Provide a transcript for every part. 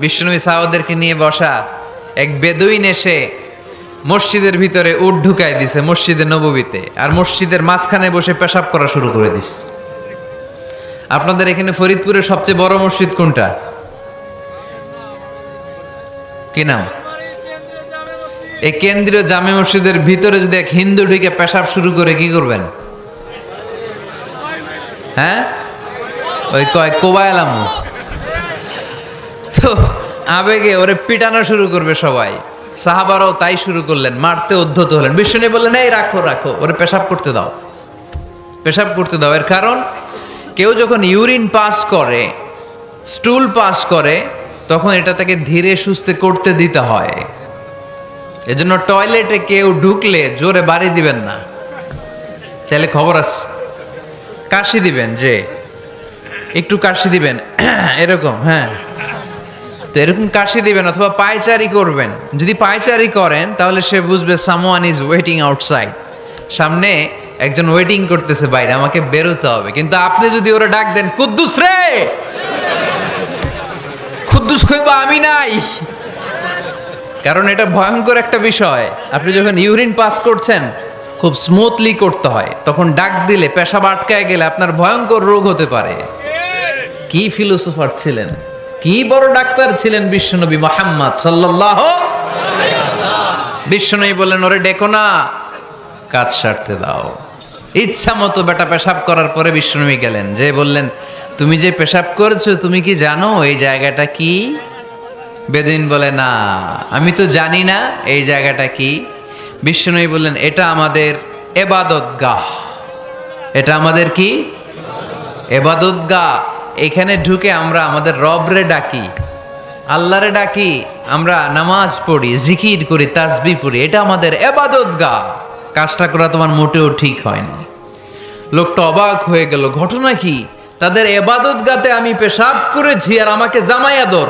বিষ্ণুবী সাহাবাদেরকে নিয়ে বসা এক বেদুইন এসে মসজিদের ভিতরে উট ঢুকাই দিছে মসজিদের নববীতে। আর মসজিদের মাঝখানে বসে পেশাব করা শুরু করে দিস আপনাদের এখানে ফরিদপুরের সবচেয়ে বড় মসজিদ কোনটা? কি নাম? এই কেন্দ্রীয় জামে মসজিদের ভিতরে যদি এক হিন্দু ঢুকে পেশাব শুরু করে, কি করবেন? হ্যাঁ? ওই কয় কোবায়ালামু তো আবেগে ওরে পিটানো শুরু করবে সবাই। সাহাবারাও তাই শুরু করলেন, মারতে উদ্ধত হলেন। বিষ্ণু বললেন, এই রাখো রাখো, ওরে পেশাব করতে দাও। পেশাব করতে দাও। এর কারণ, কেউ যখন ইউরিন পাস করে, স্টুল পাস করে, তখন এটা তাকে ধীরে সুস্থে করতে দিতে হয়। এজন্য টয়লেটে কেউ ঢুকলে জোরে বাড়ি দিবেন না। চাইলে খবর আছে। কাশি দিবেন, যে। একটু কাশি দিবেন। এরকম হ্যাঁ। তো এরকম কাশি দিবেন অথবা পায়চারি করবেন। যদি পায়চারি করেন, তাহলে সে বুঝবে সামওয়ান ইজ ওয়েটিং আউটসাইড সামনে একজন ওয়েটিং করতেছে বাইরে, আমাকে বেরোতে হবে। কিন্তু আপনি যদি ওরা ডাক দেন, কুদ্দুস রে! কুদ্দুস কইবা আমি নাই! কারণ এটা ভয়ঙ্কর একটা বিষয়। আপনি যখন ইউরিন পাস করছেন, খুব স্মুথলি করতে হয়। তখন ডাক দিলে, পেশাব আটকায় গেলে আপনার ভয়ঙ্কর রোগ হতে পারে। কি ফিলোসোফার ছিলেন? কি বড় ডাক্তার ছিলেন বিশ্বনবী মোহাম্মদ সাল্লাহ বিশ্বনবী বললেন, ওরে ডেকো না, কাজ সারতে দাও। ইচ্ছা মতো বেটা পেশাব করার পরে বিশ্বনবী গেলেন, যে বললেন, তুমি যে পেশাব করেছ, তুমি কি জানো এই জায়গাটা কি? বেদিন বলে, না, আমি তো জানি না এই জায়গাটা কি। বিষ্ণুই বললেন, এটা আমাদের এবাদত গাহ এটা আমাদের কি? এবাদত গা এখানে ঢুকে আমরা আমাদের রবরে ডাকি, আল্লাহরে ডাকি, আমরা নামাজ পড়ি, জিকির করি, তাসবি পড়ি, এটা আমাদের এবাদত গা কাজটা করা তোমার মোটেও ঠিক হয়নি। লোকটা অবাক হয়ে গেল, ঘটনা কি? তাদের এবাদত গাতে আমি পেশাব করেছি আর আমাকে জামাই আদর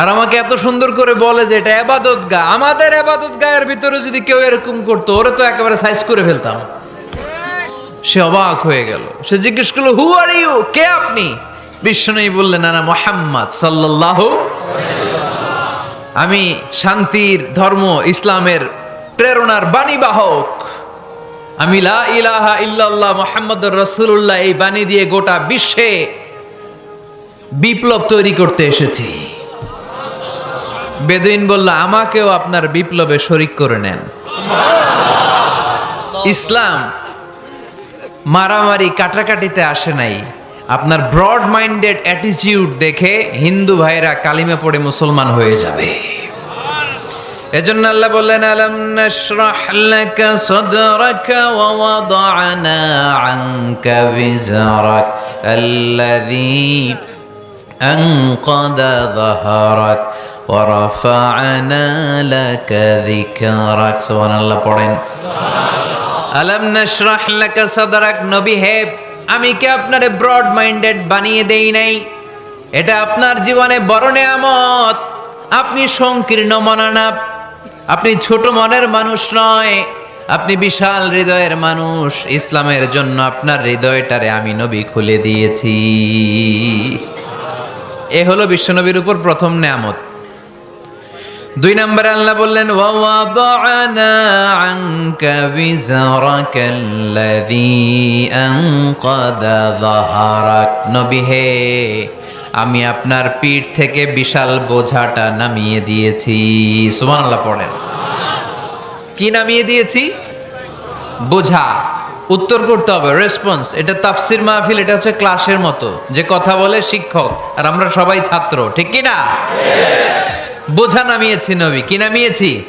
আর আমাকে এত সুন্দর করে বলে যে এটা এবাদত গা আমাদের এবাদত গায়ের ভিতরে যদি কেউ এরকম করতো, ওরে তো একেবারে সাইজ করে ফেলতাম। সে অবাক হয়ে গেল। সে জিজ্ঞেস করল হু আর ইউ কে আপনি? বিষ্ণু বললেন না মোহাম্মদ সাল্লাহ আমি শান্তির ধর্ম, ইসলামের প্রেরণার বাণী বাহক। আমি লা ইলাহা ইল্লাল্লাহ মোহাম্মদ রসুল্লাহ এই বাণী দিয়ে গোটা বিশ্বে বিপ্লব তৈরি করতে এসেছি। বেদুইন বলল, আমাকেও আপনার বিপ্লবে শরিক করে নেন। ইসলাম মারামারি কাটাকাটিতে আসে নাই। আপনার ব্রড মাইন্ডেড অ্যাটিটিউড দেখে হিন্দু ভাইরা কালিমে পড়ে মুসলমান হয়ে যাবে। এজন্য আল্লাহ বললেন, আলম নাশরাহ লাকা সাদরাকা ওয়া ওয়াদানা আনকা বিজরাক আল্লাযী আনকাদা যাহরাক ওয়া রাফা'না লাকা যিকরাক। সুবহানাল্লাহ, পড়েন। আলম নাশরাহ লাকা সাদরাক? নবী হে, আমি কি আপনারে ব্রড মাইন্ডেড বানিয়ে দেই নাই? এটা আপনার জীবনে বড় নেয়ামত। আপনি সংকীর্ণ মনানা আপনি ছোট মনের মানুষ নয়। আপনি বিশাল হৃদয়ের মানুষ। ইসলামের জন্য আপনার হৃদয়টারে আমি নবী খুলে দিয়েছি। এ হলো বিশ্বনবীর উপর প্রথম নেয়ামত। দুই নম্বরে আল্লাহ বললেন হে, আমি আপনার পিঠ থেকে বিশাল বোঝাটা নামিয়ে দিয়েছি। সুবহানাল্লাহ পড়েন। কি নামিয়ে দিয়েছি? বোঝা। উত্তর করতে হবে রেসপন্স এটা তাফসির মাহফিল, এটা হচ্ছে ক্লাসের মতো। যে কথা বলে শিক্ষক, আর আমরা সবাই ছাত্র, ঠিক কি না? বোঝা নামিয়েছি নবী, কি নামিয়েছি?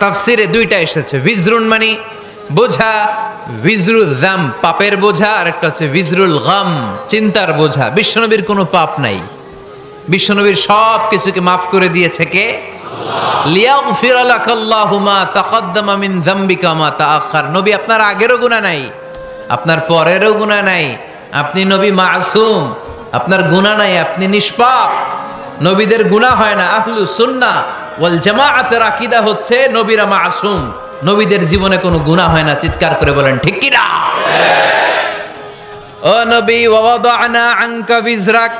তাফসিরে দুইটা এসেছে, বিজরুন মানে বোঝা, বিজরুল দাম পাপের বোঝা, আর একটা হচ্ছে, বিজরুল গাম চিন্তার বোঝা। বিশ্বনবীর কোনো পাপ নাই। বিশ্বনবীর সব কিছুকে মাফ করে দিয়েছে কে? নবী, আপনার আগেরও গুনাহ নাই, আপনার পরেরও গুনাহ নাই। আপনি নবী মাসুম, আপনার গুনাহ নাই, আপনি নিষ্পাপ। নবীদের গুনাহ হয় না, আহলু সুন্নাহ ওয়াল জামাআতের আকীদা হচ্ছে নবীরা মাসুম। নবীদের জীবনে কোনো গুনাহ হয় না, চিৎকার করে বলেন, ঠিক কি না? ও নবী ওয়াদানা আনকা বিজরাক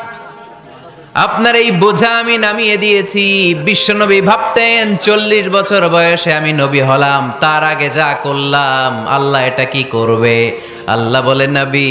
আপনার এই বোঝা আমি নামিয়ে দিয়েছি। বিশ্বনবী ভাবতেন, চল্লিশ বছর বয়সে আমি নবী হলাম, তার আগে যা করলাম, আল্লাহ এটা কি করবে? আল্লাহ বলে, নবী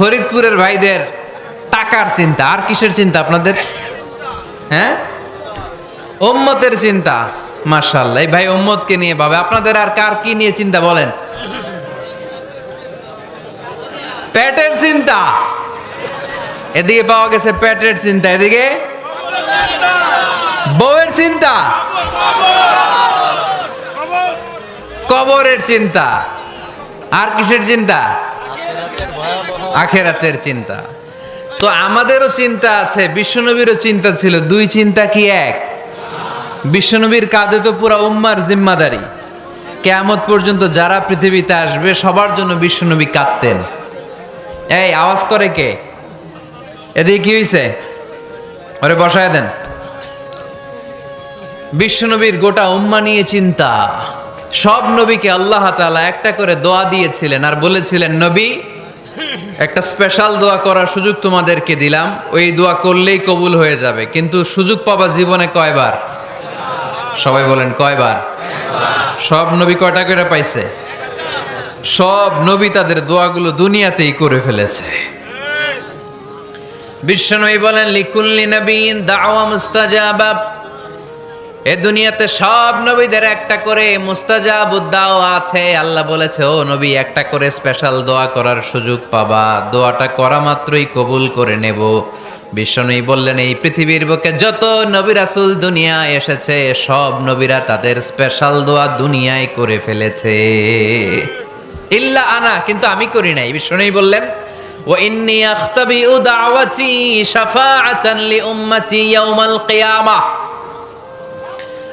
ফরিদপুরের ভাইদের টাকার চিন্তা। আর কিসের চিন্তা আপনাদের? হ্যাঁ? ওম্মতের চিন্তা। মার্শাল্লাহ এই ভাই ওম্মতকে নিয়ে ভাবে। আপনাদের আর কার কি নিয়ে চিন্তা বলেন? পেটের চিন্তা। এদিকে পাওয়া গেছে পেটের চিন্তা। এদিকে? বউয়ের চিন্তা। কবরের চিন্তা। আর কিসের চিন্তা? আখেরাতের চিন্তা। তো আমাদেরও চিন্তা আছে, বিশ্বনবীরও চিন্তা ছিল, দুই চিন্তা কি এক? বিশ্বনবীর কাঁধে তো পুরো উম্মার জিম্মাদারি। কেয়ামত পর্যন্ত যারা পৃথিবীতে আসবে, সবার জন্য বিশ্বনবী কাঁদতেন। এই, আওয়াজ করে কে? এদিকে কি হয়েছে ওরে বসায় দেন। বিশ্বনবীর গোটা উম্মা নিয়ে চিন্তা। সব নবীকে আল্লাহ তাআলা একটা করে দোয়া দিয়েছিলেন আর বলেছিলেন, নবী একটা স্পেশাল দোয়া করার সুযোগ তোমাদেরকে দিলাম। ওই দোয়া করলেই কবুল হয়ে যাবে। কিন্তু সুযোগ পাবা জীবনে কয়বার? সবাই বলেন, কয়বার? সব নবী কয়টা করে পাইছে? সব নবী তাদের দোয়াগুলো দুনিয়াতেই করে ফেলেছে। বিশ্বনবী বলেন, লিকুল্লি নবীন দাওয়া মুস্তাজাবা। এ দুনিয়াতে সব নবীদের একটা করে মুস্তাজাব উদ্দাও আছে। আল্লাহ বলেছে, ও নবী, একটা করে স্পেশাল দোয়া করার সুযোগ পাবা। দোয়াটা করা মাত্রই কবুল করে নেব। বিশ্বনবী বললেন, এই পৃথিবীর বুকে যত নবী রাসূল দুনিয়ায় এসেছে, সব নবীরা তাদের স্পেশাল দোয়া দুনিয়ায় করে ফেলেছে। ইল্লা আনা, কিন্তু আমি করি নাই। বিশ্বনবী বললেন, ও ইন্নী আখতাবিউ দাওয়াতি শাফাআতান লি ইয়াউমাল কিয়ামাহ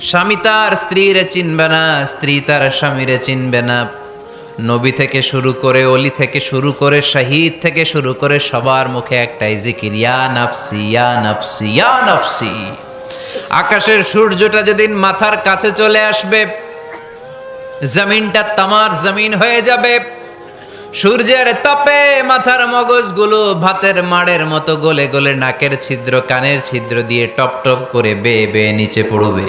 স্বামী তার স্ত্রীরে চিনবে না, স্ত্রী তার স্বামীরে চিনবে না। নবী থেকে শুরু করে, অলি থেকে শুরু করে, শাহিদ থেকে শুরু করে সবার মুখে একটাই জিকির, ইয়া নাফসি ইয়া নাফসি ইয়া নাফসি। আকাশের সূর্যটা যেদিন মাথার কাছে চলে আসবে, জমিনটা তামার জমিন হয়ে যাবে। সূর্যের তাপে মাথার মগজগুলো ভাতের মাড়ের মতো গলে গলে নাকের ছিদ্র, কানের ছিদ্র দিয়ে টপ টপ করে বেয়ে বেয়ে নিচে পড়বে।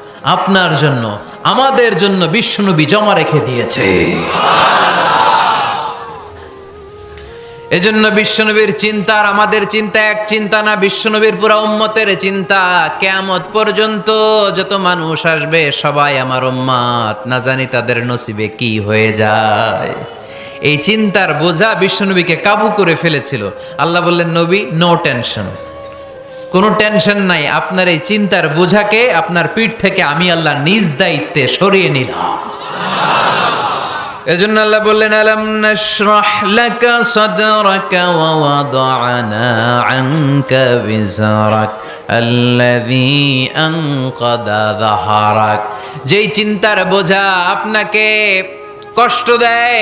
আপনার জন্য, আমাদের জন্য বিশ্বনবী জমা রেখে দিয়েছে। এজন্য বিশ্বনবীর চিন্তা আর আমাদের চিন্তা এক চিন্তা না, বিশ্বনবীর পুরা উম্মতের চিন্তা। কেয়ামত পর্যন্ত যত মানুষ আসবে, সবাই আমার উম্মাত। না জানি তাদের নসিবে কি হয়ে যায়। এই চিন্তার বোঝা বিশ্বনবীকে কাবু করে ফেলেছিল। আল্লাহ বললেন, নবী নো টেনশন কোনো টেনশন নাই, আপনার এই চিন্তার বোঝাকে আপনার পিঠ থেকে আমি আল্লাহ নিজ দায়িত্বে সরিয়ে নিলাম। এজন্য আল্লাহ বললেন, আলাম নাশরাহ লাকা সাদরাকা ওয়া ওয়াদানা আনকা বিজারাক আল্লাযী আনকাদা যাহারাক। যেই চিন্তার বোঝা আপনাকে কষ্ট দেয়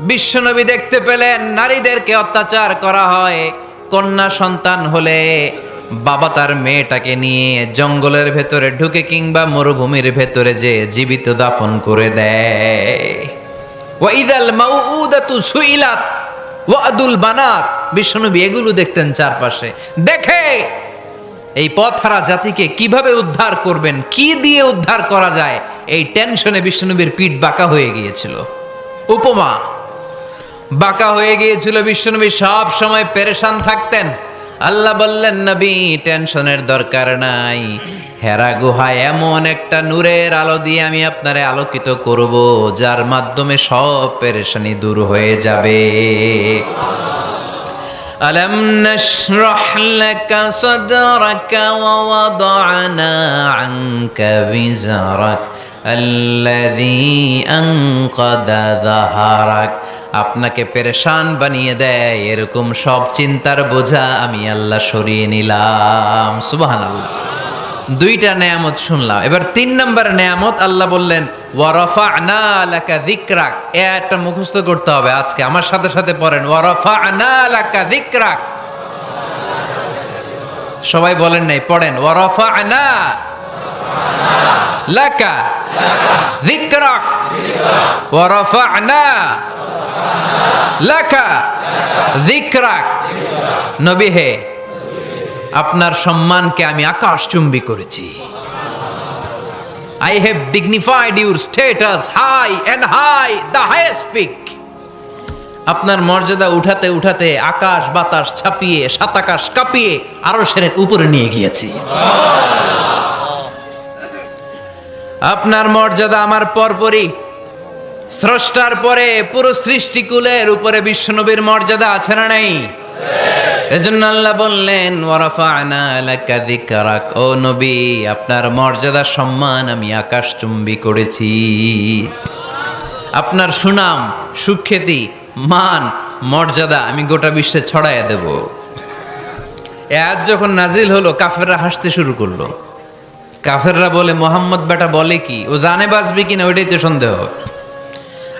বিশ্বনবী দেখতে পেলেন নারীদেরকে অত্যাচার করা হয়। কন্যা সন্তান হলে বাবা তার মেয়েটাকে নিয়ে জঙ্গলের ভেতরে ঢুকে কিংবা মরুভূমির ভেতরে যে জীবিত দাফন করে দেয়। ওয়াদুল বানাত। বিশ্বনবী এগুলো দেখতেন চারপাশে। দেখে এই পথহারা জাতিকে কীভাবে উদ্ধার করবেন, কি দিয়ে উদ্ধার করা যায়, এই টেনশনে বিশ্বনবীর পিঠ বাঁকা হয়ে গিয়েছিল। উপমা বাঁকা হয়ে গিয়েছিল বিশ্বনবী সব সময় পেরেশান থাকতেন আল্লাহ বললেন নবী টেনশনের দরকার নাই হেরা গুহায় এমন একটা নূরের আলো দিয়ে আমি আপনারে আলোকিত করব যার মাধ্যমে সব পেরেশানি দূর হয়ে যাবে ألم نشرح لك صدرك ووضعنا عنك وزرك الذي أنقض ظهرك আপনাকে পেরেশান বানিয়ে দেয়, এরকম সব চিন্তার বোঝা আমি আল্লাহ সরিয়ে নিলাম। সুবহানাল্লাহ। দুইটা নেয়ামত শুনলাম। এবার তিন নম্বর নেয়ামত আল্লাহ বললেন ওয়ারফা আনা লাকা দিকরাক এ একটা মুখস্থ করতে হবে আজকে। আমার সাথে সাথে পড়েন ওয়ারফা আনা লাকা দিকরাক সবাই বলেন নাই, পড়েন ওয়ারফা আনা লাকা দিকরাক ওয়ারফা আনা লাকা দিকরাক নবী হে, আপনার সম্মানকে আমি আকাশচুম্বী করেছি। I have dignified your status high and high the highest peak আপনার মর্যাদা উঠাতে উঠাতে আকাশ বাতাস ছাপিয়ে, সাত আকাশ কাঁপিয়ে আরও সেরের উপরে নিয়ে গিয়েছি। আপনার মর্যাদা আমার পরপরই স্রষ্টার পরে পুরো সৃষ্টিকুলের উপরে বিশ্বনবীর মর্যাদা আছে না নেই? এজন্য আল্লাহ বললেন, ওয়ারাফা'না লাকা যিকরাক। ও নবী, আপনার মর্যাদা, সম্মান আমি আকাশচুম্বী করেছি। আপনার সুনাম, সুখ্যাতি, মান, মর্যাদা আমি গোটা বিশ্বে ছড়াইয়া দেব। আজ যখন নাজিল হলো, কাফেররা হাসতে শুরু করল। কাফেররা বলে, মোহাম্মদ বেটা বলে কি? ও জানে বাঁচবে কিনা, ওইটাই তো সন্দেহ।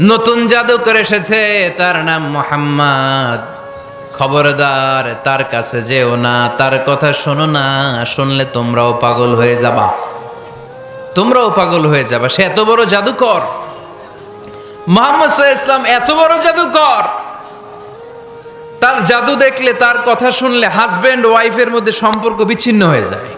নতুন জাদুকর এসেছে, তার নাম মোহাম্মদ। খবরদার, তার কাছে যেও না, তার কথা শোনো না, শুনলে তোমরাও পাগল হয়ে যাবা। তোমরাও পাগল হয়ে যাবা, সে এত বড় জাদুকর। মোহাম্মদ ইসলাম এত বড় জাদুকর। তার জাদু দেখলে, তার কথা শুনলে হাজব্যান্ড ওয়াইফের মধ্যে সম্পর্ক বিচ্ছিন্ন হয়ে যায়।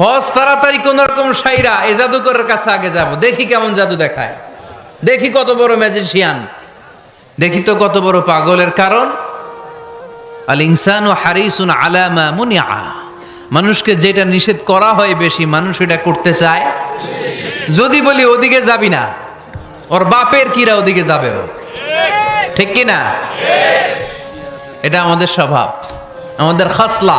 হজ তাড়াতাড়ি কোন রকম সাইরা এই জাদুকরের কাছে আগে যাব। দেখি কেমন জাদু দেখায়। দেখি কত বড় ম্যাজিশিয়ান দেখি তো কত বড় পাগলের কারণ। আল ইনসান ও হারিসুন আলামা মুনিয়া। মানুষকে যেটা নিষেধ করা হয় বেশি, মানুষ এটা করতে চায়। যদি বলি ওদিকে যাবি না, ওর বাপের কিরা ওদিকে যাবে ও। ঠিক কি না এটা আমাদের স্বভাব, আমাদের খাসলা।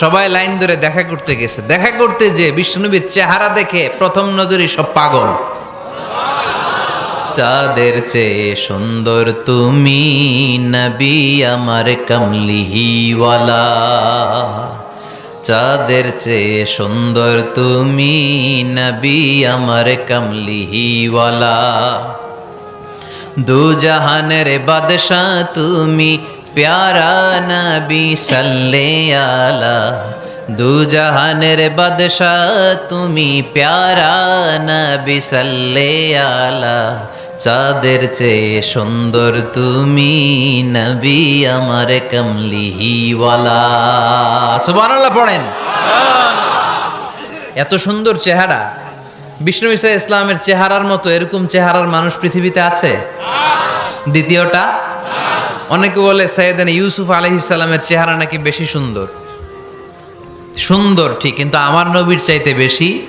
সবাই লাইন ধরে দেখা করতে গেছে। দেখা করতে যে বিষ্ণুনবীর চেহারা দেখে প্রথম নজরই সব পাগল। চাঁদের চেয়ে সুন্দর তুমি নবী আমার কমলিহিওয়ালা। চাঁদের চেয়ে সুন্দর তুমি নবী আমার কমলিহিওয়ালা। দু জাহানের বাদশাহ তুমি প্যারা নবী সাল্লে আলা দু জাহানের বাদশাহ তুমি প্যারা নবী সাল্লে আলা চাঁদের চেয়ে সুন্দর তুমি নবী আমার কমলিহিওয়ালা সুবহানাল্লাহ পড়েন এত সুন্দর চেহারা। বিষ্ণু ইসা ইসলামের চেহারার মতো এরকম চেহারার মানুষ পৃথিবীতে আছে? দ্বিতীয়টা অনেকে বলে সৈয়দান ইউসুফ আলহিসাল্লামের চেহারা নাকি বেশি সুন্দর। সুন্দর ঠিক, কিন্তু আমার নবীর চাইতে বেশি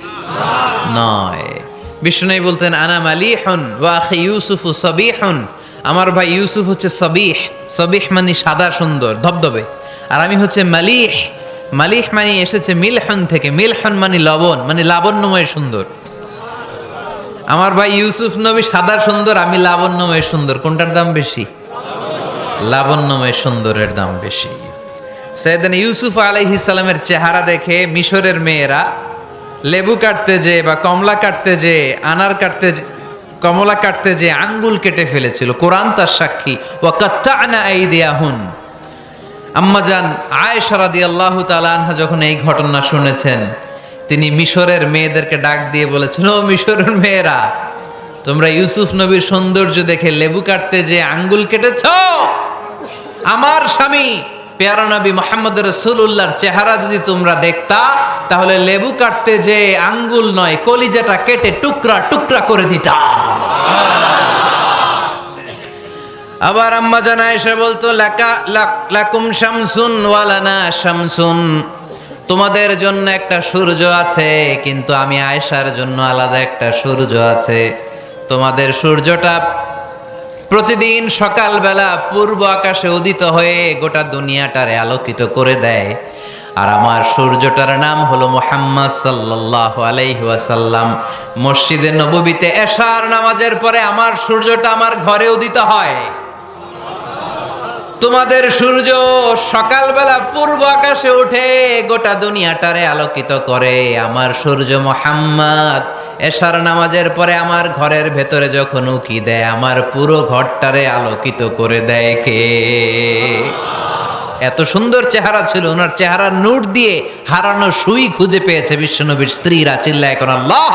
নয়। বিষ্ণু বলতেন, আনা মালিহন ওয়াখি ইউসুফ সবিহন। আমার ভাই ইউসুফ হচ্ছে সবিহ। সবিহ মানে সাদা সুন্দর, ধবধবে। আর আমি হচ্ছে মালিহ। মালিহ মানে এসেছে মিলহন থেকে। মিলহন মানে লবণ মানে লাবণ্যময় সুন্দর। আমার ভাই ইউসুফ নবী সাদা সুন্দর, আমি লাবণ্যময় সুন্দর। কোনটার দাম বেশি? লাবণ্যময় সুন্দরের দাম বেশি। সেদিন ইউসুফ আলাইহি সালামের চেহারা দেখে মিশরের মেয়েরা লেবু কাটতে যে বা কমলা কাটতে যে আনার কাটতে যে, কমলা কাটতে যে আঙ্গুল কেটে ফেলেছিল। কোরআন তার সাক্ষী। ও এই দেয়াহুন আম্মাজান আয়েশা রাদিয়াল্লাহু তাআলা আনহা যখন এই ঘটনা শুনেছেন, তিনি মিশরের মেয়েদেরকে ডাক দিয়ে বলেছেন, ও মিশরের মেয়েরা, তোমরা ইউসুফ নবীর সৌন্দর্য দেখে লেবু কাটতে যে আঙ্গুল কেটেছ? আমার স্বামী, পেয়ারা নবী মোহাম্মদ রসুল্লাহর চেহারা যদি তোমরা দেখতা, তাহলে লেবু কাটতে যে আঙ্গুল নয়, কলিজাটা কেটে টুকরা টুকরা করে দিতা। আবার আম্মা জানা এসে বলতো, লাকা, লাক- লাকুম শামসুন ওয়ালানা শামসুন। তোমাদের জন্য একটা সূর্য আছে, কিন্তু আমি আয়েশার জন্য আলাদা একটা সূর্য আছে। তোমাদের সূর্যটা প্রতিদিন সকালবেলা পূর্ব আকাশে উদিত হয়ে গোটা দুনিয়াটারে আলোকিত করে দেয়। আর আমার সূর্যটার নাম হলো মোহাম্মদ সাল্লাহ আলাইহি ওয়াসাল্লাম। মসজিদে নববীতে এশার নামাজের পরে আমার সূর্যটা আমার ঘরে উদিত হয়। তোমাদের সূর্য সকালবেলা পূর্ব আকাশে উঠে গোটা দুনিয়াটারে আলোকিত করে। আমার সূর্য মোহাম্মদ এশার নামাজের পরে আমার ঘরের ভেতরে যখন উকি দেয়, আমার পুরো ঘরটারে আলোকিত করে দেয় কে? এত সুন্দর চেহারা ছিল, ওনার চেহারার নোট দিয়ে হারানো সুই খুঁজে পেয়েছে বিশ্বনবীর স্ত্রীরা। চিল্লায় এখন আল্লাহ